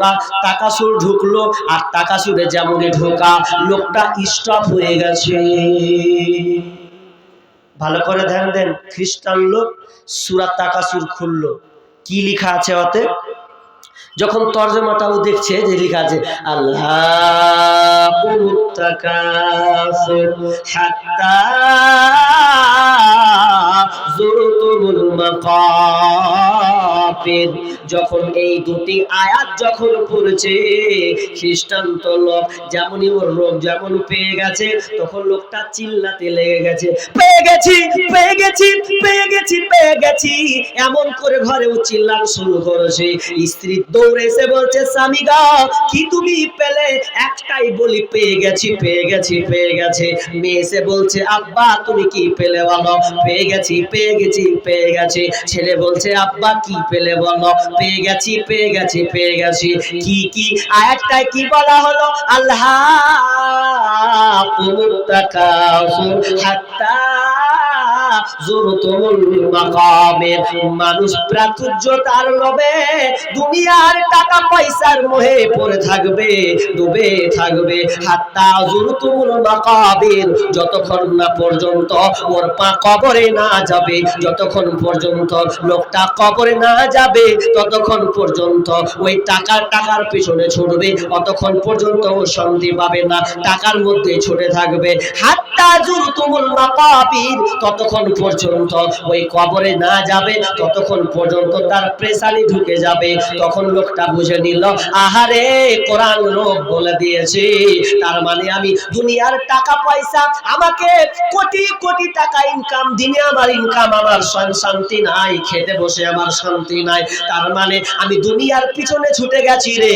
সুরা টাকাসুর ঢুকলো, আর টাকাসুরে যেমনই ঢোকা, লোকটা স্টপ হয়ে গেছে। ভালো করে ধ্যান দেন, খ্রিস্টান লোক, সুরা তাকাসুর খুললো। কি লেখা আছে ওতে? যখন তর্জমাটাও দেখছে যে লেখা আছে, আল্লাহ যখন এই দুটি আয়াত যখন পড়েছে, খ্রিস্টান তো লোক যেমনই ওর রোগ যেমন পেয়ে গেছে, তখন লোকটা চিল্লাতে লেগে গেছে, পেয়ে গেছি পেয়ে গেছি পেয়ে গেছি পেয়ে গেছি। এমন করে ঘরে ও চিল্লান শুরু করেছে। স্ত্রী দৌড়ে এসে বলছে, স্বামী গা, কি তুমি পেলে? একটাই বলি, পেয়ে গেছি পেয়ে গেছি, পেয়ে গেছে। মেয়ে এসে বলছে, আব্বা, তুমি কি পেলে বলো? পেয়ে গেছি পেয়ে গেছি পেয়ে গেছি। ছেলে বলছে, আব্বা, কি পেলে বলো? পেয়ে গেছি পেয়ে গেছি পেয়ে গেছি। কি কি? আয়াতটায় কি বলা হলো? আল্লাহ হাত্তা জুরতুমুল মাকামের মানুষ প্রাচুর্যতার লোভে দুনিয়ার টাকা পয়সার মোহে পড়ে থাকবে, ডুবে থাকবে। হাত্তা জুরতুমুল মাকাবির যতক্ষণ না পর্যন্ত ওর পা কবরে না যাবে, যতক্ষণ পর্যন্ত লোকটা কবরে না যাবে, ততক্ষণ পর্যন্ত ওই টাকার টাকার পিছনে ছুটবে, অতক্ষণ পর্যন্ত ও শান্তি পাবে না, টাকার মধ্যে ছুটে থাকবে। হাত্তা জুরতুমুল মাকাবির ততক্ষণ পর্যন্ত ওই কবরে না যাবে, ততক্ষণ পর্যন্ত তার প্রেসানি ঢুকে যাবে। তখন লোকটা বুঝে নিল, আহারে, কোরআন লোক বলে দিয়েছে। তার মানে আমি দুনিয়ার টাকা পয়সা, আমাকে কোটি কোটি টাকা ইনকাম দিনে আমার ইনকাম আমার শান্তি নাই, খেতে বসে আমার শান্তি নাই। তার মানে আমি দুনিয়ার পিছনে ছুটে গেছি রে।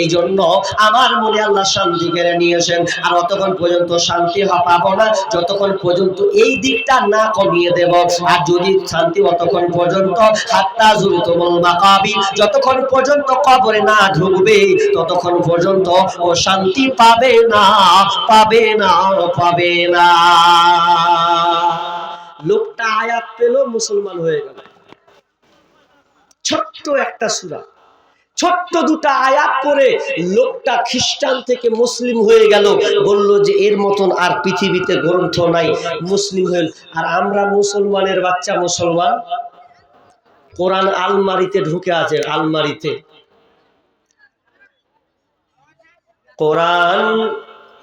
এই জন্য আমার মনে আল্লাহ শান্তি কেড়ে নিয়েছেন। আর অতক্ষণ পর্যন্ত শান্তি পাবো না, যতক্ষণ পর্যন্ত এই দিকটা না কমিয়ে দেব। আর যদি শান্তি অতক্ষণ পর্যন্ত, হাত্তা জুরতুমুল মাকাবি, যতক্ষণ পর্যন্ত কবরে না ঢুকবে, ততক্ষণ পর্যন্ত ও শান্তি পাবে না পাবে না পাবে না। লোকটা আয়াত পেল মুসলমান হয়ে গেল। ছোট্ট একটা সূরা। ছোট্ট দুটা আয়াত করে লোকটা খ্রিস্টান থেকে মুসলিম হয়ে গেল। বলল যে, এর মতন আর পৃথিবীতে গ্রন্থ নাই। মুসলিম হয়ে আর আমরা মুসলমানের বাচ্চা মুসলমান? কোরআন আলমারিতে ঢুকে আছে, আলমারিতে। কোরআন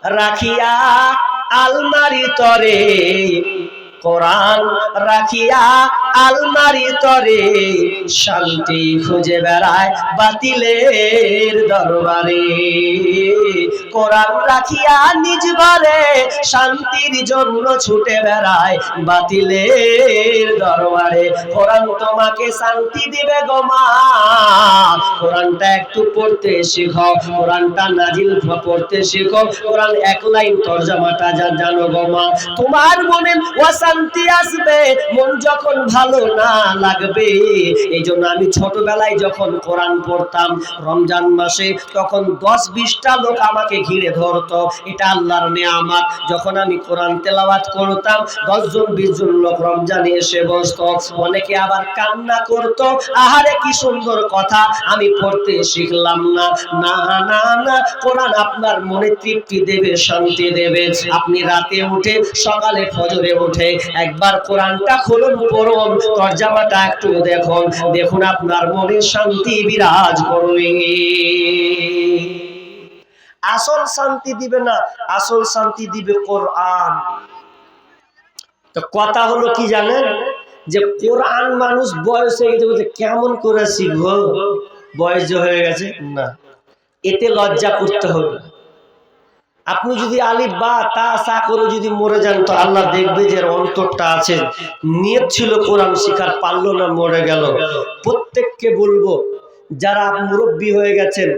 রাখিয়া আলমারি তরে, কোরআন রাখিয়া আলমারি তরে শান্তি খুঁজে বেড়ায় বাতিলের দরবারে। কোরআন রাখিয়া নিজ ঘরে শান্তির জন্য ছুটে বেড়ায় বাতিলের দরবারে। কোরআন তোমাকে শান্তি দিবে গো মা। কোরআনটা একটু পড়তে শিখো, কোরআনটা নাজিল পড়তে শিখো। কোরআন এক লাইন তরজামাটা জানো গো মা। তোমার মনে অশান্তি আসবে, মন যখন ভালো না লাগবে। এই জন্য আমি ছোটবেলায় যখন কোরআন পড়তাম, রমজান মাসে, তখন দশ বিশটা লোক আমাকে ঘিরে ধরতো। এটা আল্লাহর নেয়ামাত। যখন আমি কোরআন তেলাওয়াত করতাম, দশজন বিশ জন লোক রমজানে এসে বসতো। অনেকে আবার কান্না করতো। আহারে কি সুন্দর কথা, আমি পড়তে শিখলাম না। না না না, কোরআন আপনার মনে তৃপ্তি দেবে, শান্তি দেবে। আপনি রাতে উঠে, সকালে ফজরে উঠে একবার কোরআনটা খুলুন, পড়ুন। একটু দেখুন দেখুন আপনার মনে শান্তি বিরাজ করবে। আসল শান্তি দিবে না, আসল শান্তি দিবে কোরআন। তো কথা হলো কি জানেন? যে কোরআন মানুষ বয়স হয়ে গেছে কেমন করে শিখব? বয়স হয়ে গেছে? না। এতে লজ্জা করতে হবে। আপনি যদি আলিফ বা তা সা করে যদি মরে যান, তো আল্লাহ দেখবে যে অন্তরটা আছে। নিয়ত ছিল কোরআন শিকার পারল না, মরে গেল। প্রত্যেককে বলব, যারা মুরব্বী হয়ে গেছেন,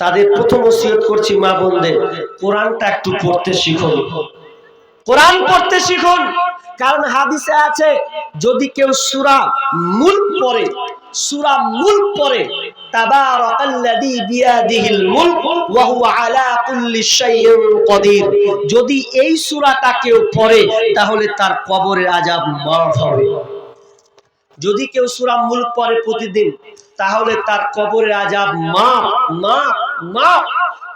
তাদের প্রথম ওসিয়ত করছি মা বোনদের, কোরআনটা একটু পড়তে শিখুন। কোরআন পড়তে শিখুন, কারণ হাদিসে আছে, যদি কেউ সূরা মুল্ক পড়ে, সূরা মুল্ক পড়ে যদি এই সূরাটা কেউ পড়ে, তাহলে তার কবরের আযাব মাফ হবে। যদি কেউ সুরা মুল্ক পড়ে প্রতিদিন, তাহলে তার কবরের আজাব মা মা মা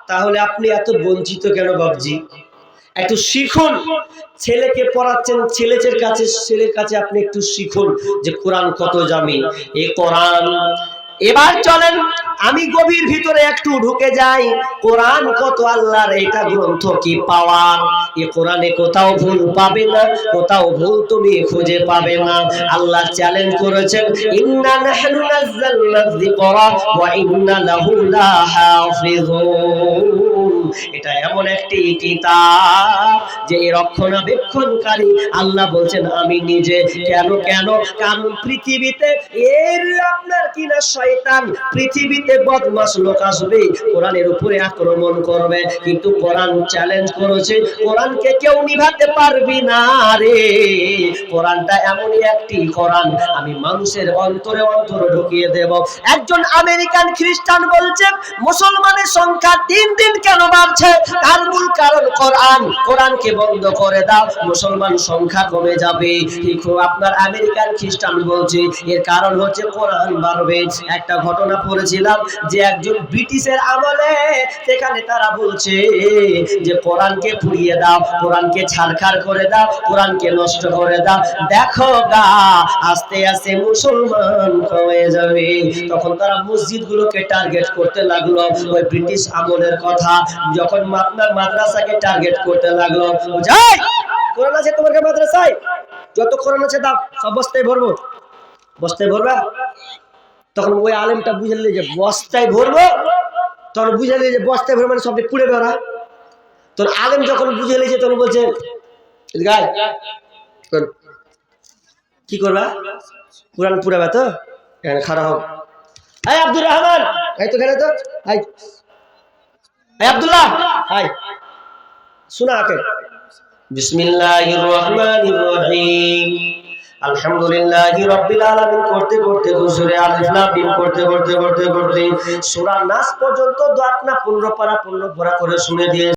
তাহলে আপনি এত বঞ্চিত কেন বাবজি একটু শিখুন। ছেলেকে পড়াচ্ছেন, ছেলেদের কাছে, ছেলের কাছে আপনি একটু শিখুন যে কোরআন কত জামি এ কোরআন এবার চলেন আমি গভীর ভিতরে একটু ঢুকে যাই। কোরআন কত আল্লাহর এটা গ্রন্থ কি পাওয়ার এ কোরআনে কোথাও ভুল পাবে না, কোথাও ভুল তুমি খুঁজে পাবে না। আল্লাহ চ্যালেঞ্জ করেছেন, ইন্না নাহনু নাযালনা যিকরা ওয়া ইন্না লাহু লাহাফিজুন। এটা এমন একটি কিতাব যে রক্ষণাবেক্ষণকারী আল্লাহ বলছেন, আমি নিজে কেন কেন? কারণ পৃথিবীতে এর আপনার কিনা শয়তান? পৃথিবীতে বদমাস লোক আসবে, কোরআনের উপরে আক্রমণ করবে। কিন্তু কোরআন চ্যালেঞ্জ করেছে, কোরআনকে কেউ নিভাতে পারবি না রে। কোরআনটা এমনই একটি কোরআন, আমি মানুষের অন্তরে ঢুকিয়ে দেব। একজন আমেরিকান খ্রিস্টান বলছে, মুসলমানের সংখ্যা দিন দিন কেন বাড়ছে? তার মূল কারণ কোরআন। কোরআনকে বন্ধ করে দাও, মুসলমান সংখ্যা কমে যাবে। আপনার আমেরিকান খ্রিস্টান বলছে, এর কারণ হচ্ছে কোরআন বাড়বে। একটা ঘটনা পড়েছিলাম যে একজন ব্রিটিশের আমলে, সেখানে তারা বলছে যে, কোরআনকে পুড়িয়ে দাও, কোরআনকে ছাড়খাড় করে দাও, কোরআনকে নষ্ট করে দাও। দেখো গা, আস্তে আস্তে মুসলমান কমে যাবে। তখন তারা মসজিদগুলোকে টার্গেট করতে লাগল। ওই ব্রিটিশ আমলের কথা যখন আপনার মাদ্রাসাকে টার্গেট করতে লাগল যাই কোরআন আছে তোমার মাদ্রাসায়? যত কোরআন আছে দাও, সব বস্তায় ভরবো। বস্তায় ভরবা? তখন ওই আলেমটা বুঝলে যে বস্তায় ভরবো, তখন বুঝালে যে বস্তায় ভরবো মানে সবটা পুড়ে বেড়া। তখন আলেম যখন বুঝে লিয়েছে তখন বলছে কি করবা? কোরআন পুরাবে তো? এখানে খারাপ হোক এই আব্দুর রহমান! এই তো এখানে তো। হাই এই আব্দুল্লাহ! হাই শোনা আকে বিসমিল্লাহির রহমানির রহিম। আলহামদুলিল্লাহি রাব্বিল আলামিন করতে করতে হুজুরে আলিফ লাম করতে করতে করতে করতে সূরা নাস পর্যন্ত দোয়া আপনা 15 পারা 15 পড়া করে শুনে দিয়ে